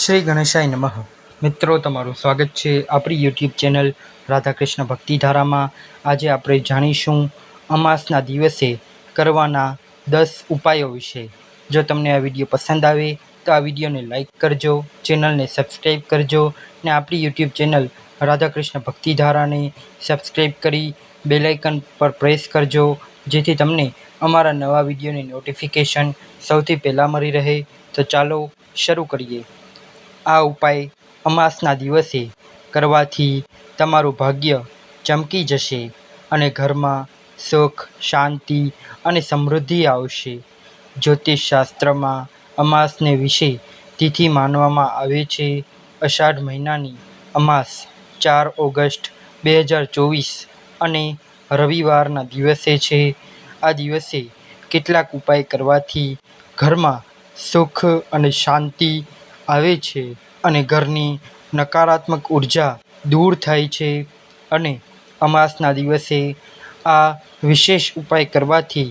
શ્રી ગણેશાય નમઃ. મિત્રો, તમારું સ્વાગત છે આપણી યુટ્યુબ ચેનલ રાધાકૃષ્ણ ભક્તિધારામાં. આજે આપણે જાણીશું અમાસના દિવસે કરવાના દસ ઉપાયો વિશે. જો તમને આ વીડિયો પસંદ આવે, તો આ વિડીયોને લાઇક કરજો, ચેનલને સબસ્ક્રાઈબ કરજો ને આપણી યુટ્યુબ ચેનલ રાધાકૃષ્ણ ભક્તિધારાને સબસ્ક્રાઈબ કરી બેલાઇકન પર પ્રેસ કરજો, જેથી તમને અમારા નવા વિડીયોની નોટિફિકેશન સૌથી પહેલાં મળી રહે. તો ચાલો શરૂ કરીએ. આ ઉપાય અમાસના દિવસે કરવાથી તમારું ભાગ્ય ચમકી જશે અને ઘરમાં સુખ, શાંતિ અને સમૃદ્ધિ આવશે. જ્યોતિષ શાસ્ત્રમાં અમાસને વિશે તિથિ માનવામાં આવે છે. અષાઢ મહિનાની અમાસ ચાર ઓગસ્ટ બે હજાર ચોવીસ અને રવિવારના દિવસે છે. આ દિવસે કેટલાક ઉપાય કરવાથી ઘરમાં સુખ અને શાંતિ આવે છે. અને ઘરની નકારાત્મક ઊર્જા દૂર થાય છે અને અમાસના દિવસે આ વિશેષ ઉપાય કરવાથી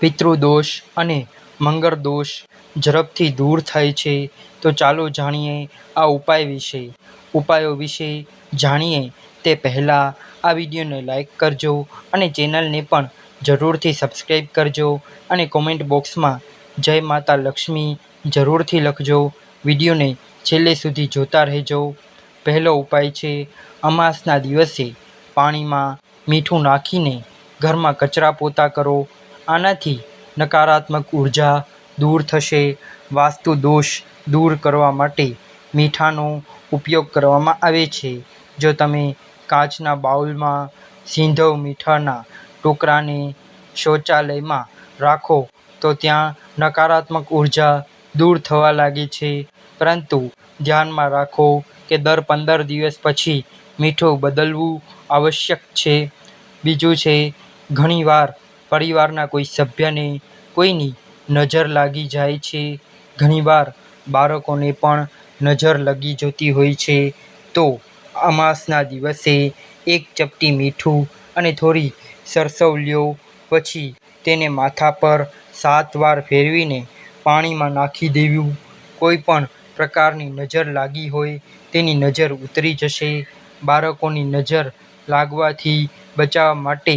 પિતૃદોષ અને મંગળ દોષ ઝડપથી દૂર થાય છે. તો ચાલો જાણીએ આ ઉપાય વિશે. ઉપાયો વિશે જાણીએ તે પહેલાં આ વિડીયોને લાઈક કરજો અને ચેનલને પણ જરૂરથી સબસ્ક્રાઈબ કરજો અને કોમેન્ટ બોક્સમાં જય માતા લક્ષ્મી જરૂરથી લખજો. વિડીયોને છેલ્લે સુધી જોતા રહેજો. પહેલો ઉપાય છે, અમાસના દિવસે પાણીમાં મીઠું નાખીને ઘરમાં કચરા પોતા કરો. આનાથી નકારાત્મક ઊર્જા દૂર થશે. વાસ્તુ દોષ દૂર કરવા માટે મીઠાનો ઉપયોગ કરવામાં આવે છે. જો તમે કાચના બાઉલમાં સિંધવ મીઠાના ટોકરાને શૌચાલયમાં રાખો, તો ત્યાં નકારાત્મક ઊર્જા દૂર થવા લાગે છે. પરંતુ ધ્યાનમાં રાખો કે દર પંદર દિવસ પછી મીઠું બદલવું આવશ્યક છે. બીજું છે, ઘણીવાર પરિવારના કોઈ સભ્યને કોઈની નજર લાગી જાય છે. ઘણીવાર બાળકોને પણ નજર લગી જતી હોય છે. તો અમાસના દિવસે એક ચપટી મીઠું અને થોડી સરસવ લ્યો પછી તેને માથા પર સાત વાર ફેરવીને પાણીમાં નાખી દેવું. કોઈ પણ પ્રકારની નજર લાગી હોય તેની નજર ઉતરી જશે. બાળકોની નજર લાગવાથી બચાવવા માટે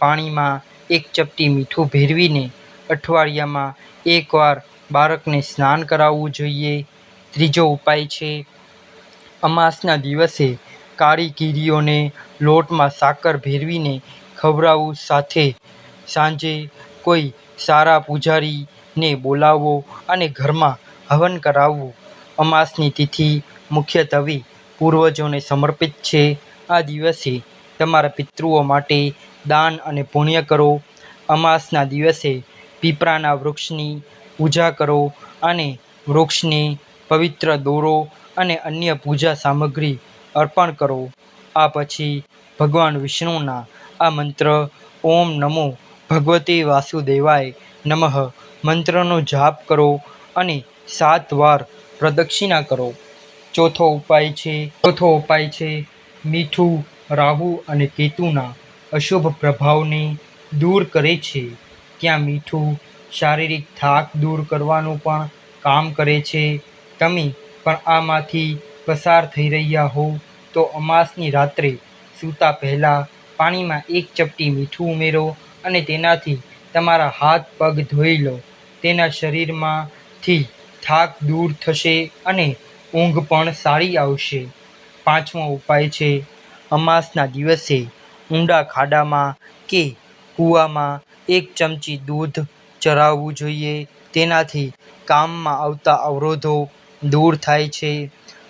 પાણીમાં એક ચપટી મીઠું ભેરવીને અઠવાડિયામાં એકવાર બાળકને સ્નાન કરાવવું જોઈએ. ત્રીજો ઉપાય છે, અમાસના દિવસે કાળી કીડીઓને લોટમાં સાકર ભેરવીને ખવડાવવું. સાથે સાંજે કોઈ સારા પૂજારીને બોલાવવો અને ઘરમાં હવન કરાવવું. અમાસની તિથિ મુખ્યત્વે પૂર્વજોને સમર્પિત છે. આ દિવસે તમારા પિતૃઓ માટે દાન અને પુણ્ય કરો. અમાસના દિવસે પીપળાના વૃક્ષની પૂજા કરો અને વૃક્ષને પવિત્ર દોરો અને અન્ય પૂજા સામગ્રી અર્પણ કરો. આ પછી ભગવાન વિષ્ણુના આ મંત્ર, ઓમ નમો ભગવતે વાસુદેવાય નમઃ મંત્રનો જાપ કરો અને સાત વાર પ્રદક્ષિણા કરો. ચોથો ઉપાય છે, ચોથો ઉપાય છે, મીઠું, રાહુ અને કેતુના અશુભ પ્રભાવને દૂર કરે છે. ત્યાં મીઠું શારીરિક થાક દૂર કરવાનું પણ કામ કરે છે. તમે પણ આમાંથી પસાર થઈ રહ્યા હો તો અમાસની રાત્રે સૂતા પહેલાં પાણીમાં એક ચપટી મીઠું ઉમેરો અને તેનાથી તમારા હાથ પગ ધોઈ લો. તેના શરીરમાંથી થાક દૂર થશે અને ઊંઘ પણ સારી આવશે. પાંચમો ઉપાય છે, અમાસના દિવસે ઊંડા ખાડામાં કે કૂવામાં એક ચમચી દૂધ ચરાવવું જોઈએ. તેનાથી કામમાં આવતા અવરોધો દૂર થાય છે.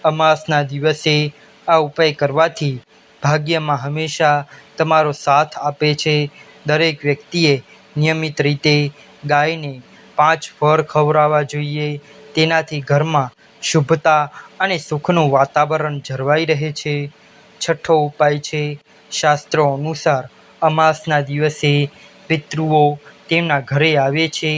અમાસના દિવસે આ ઉપાય કરવાથી ભાગ્યમાં હંમેશા તમારો સાથ આપે છે. દરેક વ્યક્તિએ નિયમિત રીતે ગાયને પાંચ ફળ ખવડાવવા જોઈએ. તેનાથી ઘરમાં શુભતા અને સુખનું વાતાવરણ જળવાઈ રહે છે. છઠ્ઠો ઉપાય છે, શાસ્ત્રો અનુસાર અમાસના દિવસે પિતૃઓ તેમના ઘરે આવે છે.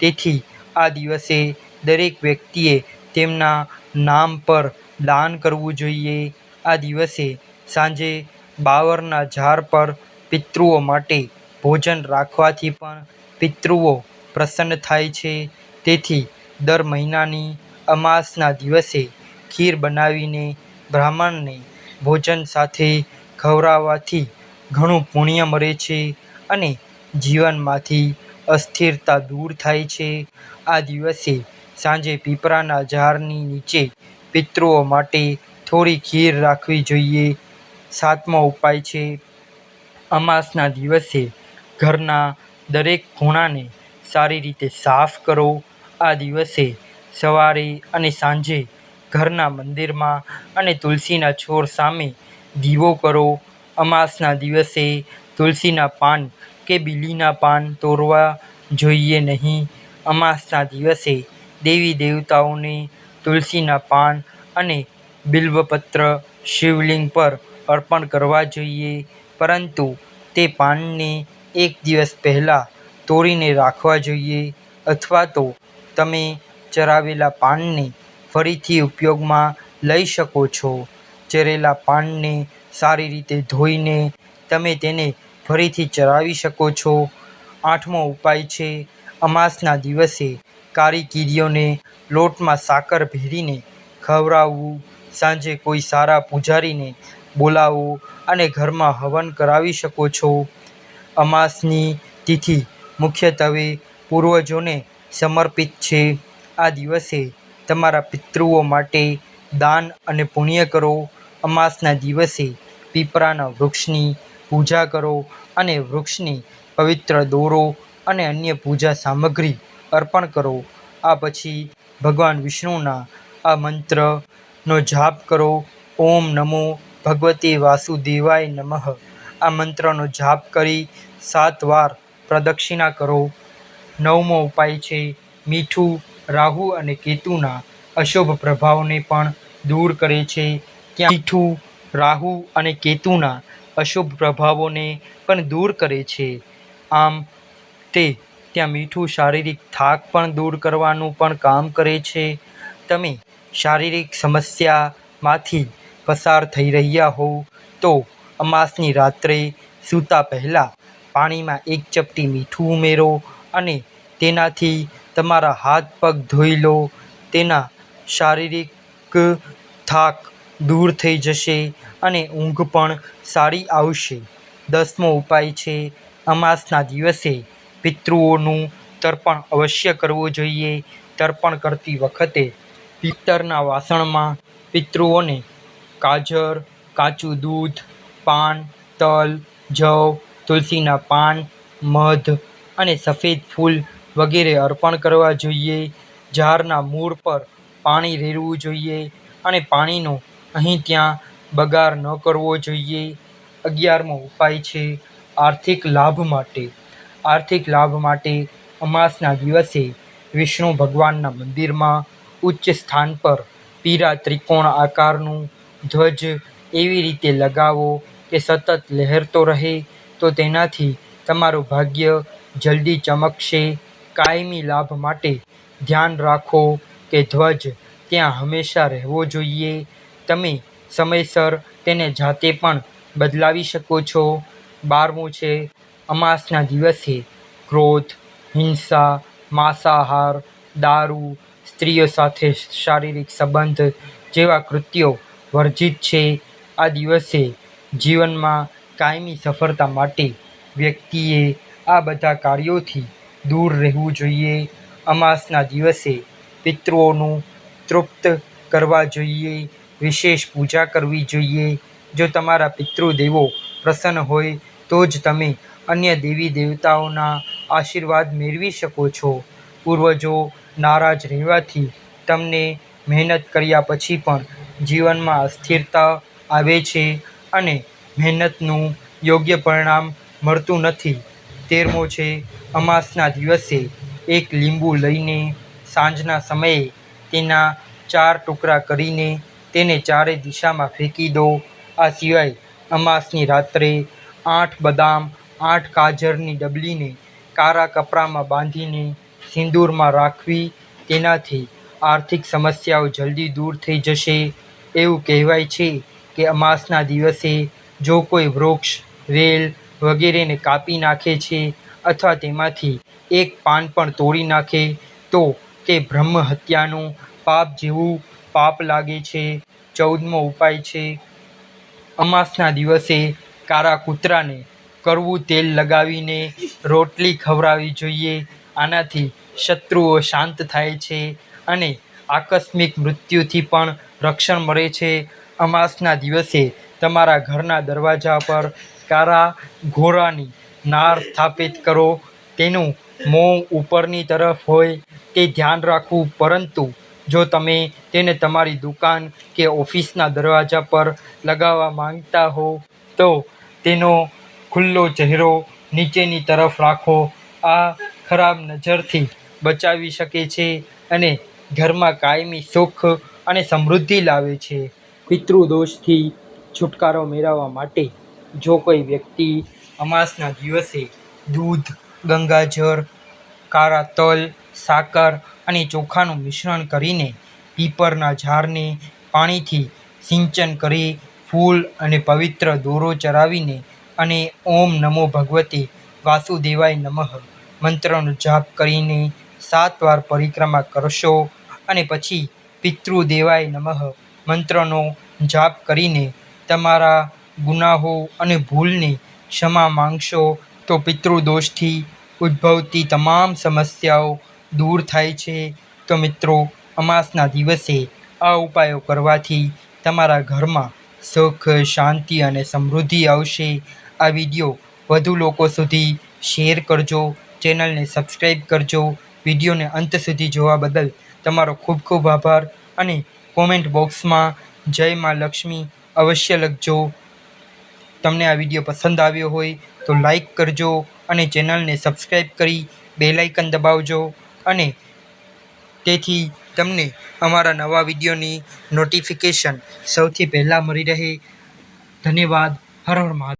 તેથી આ દિવસે દરેક વ્યક્તિએ તેમના નામ પર દાન કરવું જોઈએ. આ દિવસે સાંજે બાવરના ઝાડ પર પિતૃઓ માટે ભોજન રાખવાથી પણ પિતૃઓ પ્રસન્ન થાય છે. તેથી દર મહિનાની અમાસના દિવસે ખીર બનાવીને બ્રાહ્મણને ભોજન સાથે ખવડાવવાથી ઘણું પુણ્ય મળે છે અને જીવનમાંથી અસ્થિરતા દૂર થાય છે. આ દિવસે સાંજે પીપળાના ઝાડની નીચે પિતૃઓ માટે થોડી ખીર રાખવી જોઈએ. સાતમો ઉપાય છે. અમાસના દિવસે ઘરના દરેક ખૂણાને સારી રીતે સાફ કરો. આ દિવસે સવારે અને સાંજે ઘરના મંદિરમાં અને તુલસીના છોડ સામે દીવો કરો. અમાસના દિવસે તુલસીના પાન કે બીલીના પાન તોડવા જોઈએ નહીં. અમાસના દિવસે દેવી દેવતાઓને તુલસીના પાન અને બિલ્વપત્ર શિવલિંગ પર અર્પણ કરવા જોઈએ. પરંતુ તે પાનને એક દિવસ પહેલાં તોડીને રાખવા જોઈએ અથવા તો તમે ચરાવેલા પાનને ફરીથી ઉપયોગમાં લઈ શકો છો. ચરેલા પાનને સારી રીતે ધોઈને તમે તેને ફરીથી ચરાવી શકો છો. આઠમો ઉપાય છે, અમાસના દિવસે કાળી લોટમાં સાકર ભેળવીને ખવડાવવું, સાંજે કોઈ સારા પૂજારીને બોલાવો અને ઘરમાં હવન કરાવી શકો છો. અમાસની તિથિ મુખ્યત્વે પૂર્વજોને સમર્પિત છે. આ દિવસે તમારા પિતૃઓ માટે દાન અને પુણ્ય કરો. અમાસના દિવસે પીપળાના વૃક્ષની પૂજા કરો અને વૃક્ષની પવિત્ર દોરો અને અન્ય પૂજા સામગ્રી અર્પણ કરો. આ પછી ભગવાન વિષ્ણુના આ મંત્રનો જાપ કરો. ઓમ નમો ભગવતે વાસુદેવાય નમઃ. આ મંત્રનો જાપ કરી સાત વાર પ્રદક્ષિણા કરો. નવમો ઉપાય છે મીઠું, રાહુ અને કેતુના અશુભ પ્રભાવને પણ દૂર કરે છે. ત્યાં મીઠું, રાહુ અને કેતુના અશુભ પ્રભાવોને પણ દૂર કરે છે. આમ તે ત્યાં મીઠું શારીરિક થાક પણ દૂર કરવાનું પણ કામ કરે છે. તમે શારીરિક સમસ્યામાંથી પસાર થઈ રહ્યા હોવ તો અમાસની રાત્રે સૂતા પહેલાં પાણીમાં એક ચપટી મીઠું ઉમેરો અને તેનાથી તમારા હાથ પગ ધોઈ લો, તેના શારીરિક થાક દૂર થઈ જશે અને ઊંઘ પણ સારી આવશે. દસમો ઉપાય છે, અમાસના દિવસે પિતૃઓનું તર્પણ અવશ્ય કરવું જોઈએ. તર્પણ કરતી વખતે પિત્તરના વાસણમાં પિતૃઓને ગાજર કાચું દૂધ, પાન, તલ, જવ, તુલસીના પાન, મધ અને સફેદ ફૂલ વગેરે અર્પણ કરવા જોઈએ. ઝાડના મૂળ પર પાણી રેડવું જોઈએ અને પાણીનો અહીં ત્યાં બગાડ ન કરવો જોઈએ. અગિયારમો ઉપાય છે આર્થિક લાભ માટે. આર્થિક લાભ માટે અમાસના દિવસે વિષ્ણુ ભગવાનના મંદિરમાં ઉચ્ચ સ્થાન પર પીળા ત્રિકોણ આકારનું ધ્વજ એવી રીતે લગાવો કે સતત લહેરતો રહે તો તેનાથી તમારું ભાગ્ય જલ્દી ચમકશે. કાયમી લાભ માટે ધ્યાન રાખો કે ધ્વજ ત્યાં હંમેશા રહેવો જોઈએ. તમે સમયસર તેને જાતે પણ બદલાવી શકો છો. બારમું છે, અમાસના દિવસે ક્રોધ, હિંસા, માંસાહાર, દારૂ, સ્ત્રીઓ સાથે શારીરિક સંબંધ જેવા કૃત્યો વર્જિત છે. આ દિવસે જીવનમાં કાયમી સફળતા માટે વ્યક્તિએ આ બધા કાર્યોથી દૂર રહેવું જોઈએ. અમાસના દિવસે પિતૃઓનું તૃપ્ત કરવા જોઈએ. વિશેષ પૂજા કરવી જોઈએ. જો તમારા પિતૃદેવો પ્રસન્ન હોય, તો જ તમે અન્ય દેવી દેવતાઓના આશીર્વાદ મેળવી શકો છો. પૂર્વજો નારાજ રહેવાથી તમને મહેનત કર્યા પછી પણ જીવનમાં અસ્થિરતા આવે છે અને મહેનતનું યોગ્ય પરિણામ મળતું નથી. તેરમો છે અમાસના દિવસે એક લીંબુ લઈને સાંજના સમયે તેના ચાર ટુકડા કરીને તેને ચારે દિશામાં ફેંકી દો. આ સિવાય અમાસની રાત્રે આઠ બદામ, આઠ ગાજરની ડબલીને કાળા કપડામાં બાંધીને સિંદૂરમાં રાખવી, તેનાથી આર્થિક સમસ્યાઓ જલ્દી દૂર થઈ જશે. એવું કહેવાય છે કે અમાસના દિવસે જો કોઈ વૃક્ષ, વેલ વગેરેને કાપી નાખે છે અથવા તેમાંથી એક પાન પણ તોડી નાખે, તો તે બ્રહ્મ હત્યાનું પાપ જેવું પાપ લાગે છે. ચૌદમો ઉપાય છે. અમાસના દિવસે કાળા કૂતરાને કડવું તેલ લગાવીને રોટલી ખવડાવવી જોઈએ. આનાથી શત્રુઓ શાંત થાય છે અને આકસ્મિક મૃત્યુથી પણ રક્ષણ મળે છે. અમાસના દિવસે તમારા ઘરના દરવાજા પર કાળા ઘોડાની નાર સ્થાપિત કરો. તેનું મોં ઉપરની તરફ હોય તે ધ્યાન રાખવું. પરંતુ જો તમે તેને તમારી દુકાન કે ઓફિસના દરવાજા પર લગાવવા માંગતા હો, તો તેનો ખુલ્લો ચહેરો નીચેની તરફ રાખો. આ ખરાબ નજરથી બચાવી શકે છે અને ઘરમાં કાયમી સુખ અને સમૃદ્ધિ લાવે છે. પિતૃદોષથી છુટકારો મેળવવા માટે જો કોઈ વ્યક્તિ અમાસના દિવસે દૂધ, ગંગાજળ, કાળા તલ, સાકર અને ચોખાનું મિશ્રણ કરીને પીપરના ઝાડને પાણીથી સિંચન કરી ફૂલ અને પવિત્ર દોરો ચડાવીને અને ઓમ નમો ભગવતે વાસુદેવાય નમઃ મંત્રનો જાપ કરીને સાત વાર પરિક્રમા કરશો અને પછી પિતૃદેવાય નમઃ મંત્રનો જાપ કરીને તમારા ગુનાહો અને ભૂલની ક્ષમા માંગશો તો પિતૃદોષથી ઉદ્ભવતી તમામ સમસ્યાઓ દૂર થાય છે. તો મિત્રો, અમાસના દિવસે આ ઉપાયો કરવાથી તમારા ઘરમાં સુખ, શાંતિ અને સમૃદ્ધિ આવશે. આ વીડિયો વધુ લોકો સુધી શેર કરજો, ચેનલને સબસ્ક્રાઈબ કરજો. વિડીયોને અંત સુધી જોવા બદલ તમારો ખૂબ ખૂબ આભાર અને કોમેન્ટ બોક્સમાં જય મા લક્ષ્મી અવશ્ય લખજો. તમને આ વીડિયો પસંદ આવ્યો હોય તો લાઈક કરજો અને ચેનલને સબસ્ક્રાઈબ કરી બેલાઇકન દબાવજો અને તેથી તમને અમારા નવા વિડીયોની નોટિફિકેશન સૌથી પહેલાં મળી રહે. ધન્યવાદ. હર હર મહાદેવ.